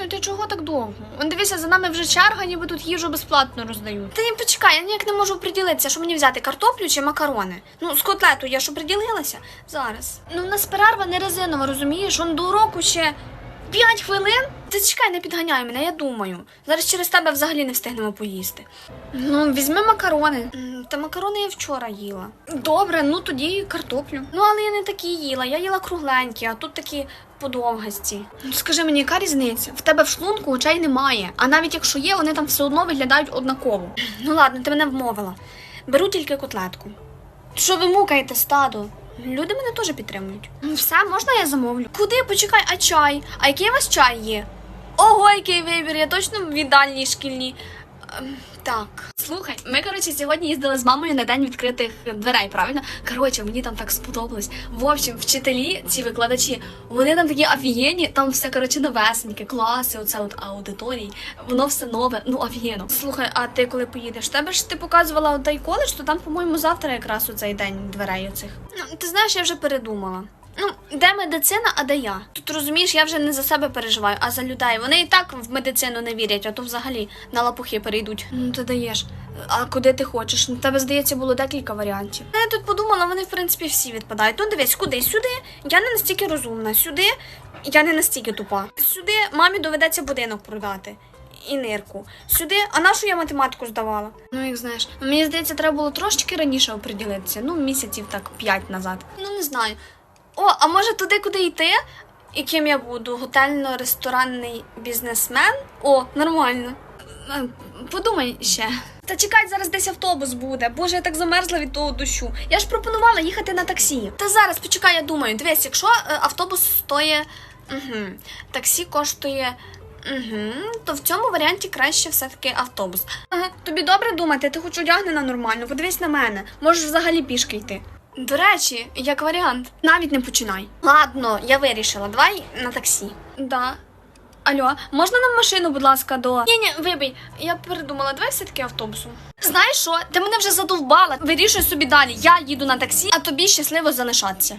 Ну ти чого так довго? Он дивися, за нами вже черга, ніби тут їжу безплатно роздають. Та ні, почекай, я ніяк не можу приділитися, що мені взяти картоплю чи макарони. Ну, з котлету я що приділилася? Зараз. Ну, в нас перерва не резинова, розумієш? Он до уроку ще 5 хвилин. Ти чекай, не підганяй мене, я думаю. Зараз через тебе взагалі не встигнемо поїсти. Ну, візьми макарони. М, Та макарони я вчора їла. Добре, ну тоді картоплю. Ну, але я не такі їла. Я їла кругленькі, а тут такі подовгасті. Ну, Скажи мені, яка різниця? В тебе в шлунку очей немає. А навіть якщо є, вони там все одно виглядають однаково. Ну ладно, ти мене вмовила. Беру тільки котлетку. Що ви мукаєте, стадо? Люди мене теж підтримують. Все, можна я замовлю? Куди? Почекай, а чай? А який у вас чай є? Ого, який вибір, я точно в їдальні шкільній. Ем, Так, слухай, ми коротше сьогодні їздили з мамою на день відкритих дверей, правильно? Коротше, мені там так сподобалось. В общем, вчителі, ці викладачі, вони там такі офігенні, там все коротше новесеньке, класи, оце от аудиторії, воно все нове, ну офігенно. Слухай, а ти коли поїдеш? Тебе ж ти показувала той коледж, то там, по-моєму, завтра якраз у цей день дверей оцих. Ну, ти знаєш, я вже передумала. Ну, де медицина, а де я? Тут розумієш, я вже не за себе переживаю, а за людей. Вони і так в медицину не вірять, а то взагалі на лапухи перейдуть. Ну, ти даєш. А куди ти хочеш? Ну, тебе, здається, було декілька варіантів. Я тут подумала, вони, в принципі, всі відпадають. Ну, дивись, куди? Сюди. Я не настільки розумна. Сюди я не настільки тупа. Сюди мамі доведеться будинок продати. І нирку. Сюди, а на що я математику здавала? Ну, як знаєш, мені здається, треба було трошечки раніше оприділитися. Ну, місяців так п'ять назад. Ну, не знаю. О, а може туди, куди йти? І ким я буду? Готельно-ресторанний бізнесмен? О, нормально. Е, Подумай ще. Та чекай, зараз десь автобус буде. Боже, я так замерзла від того дощу. Я ж пропонувала їхати на таксі. Та зараз почекай, я думаю. Дивись, якщо е, автобус стоїть. Угу. Таксі коштує. Угу, то в цьому варіанті краще все-таки автобус. Ага, тобі добре думати, ти хоч одягнена нормально, подивись на мене. Можеш взагалі пішки йти. До речі, як варіант, навіть не починай. Ладно, я вирішила. Давай на таксі. Да. Алло, можна нам машину, будь ласка, до. Ні, ні, вибий, я передумала, давай все-таки автобусом. Знаєш що? Ти мене вже задовбала. Вирішуй собі далі. Я їду на таксі, а тобі щасливо залишатися.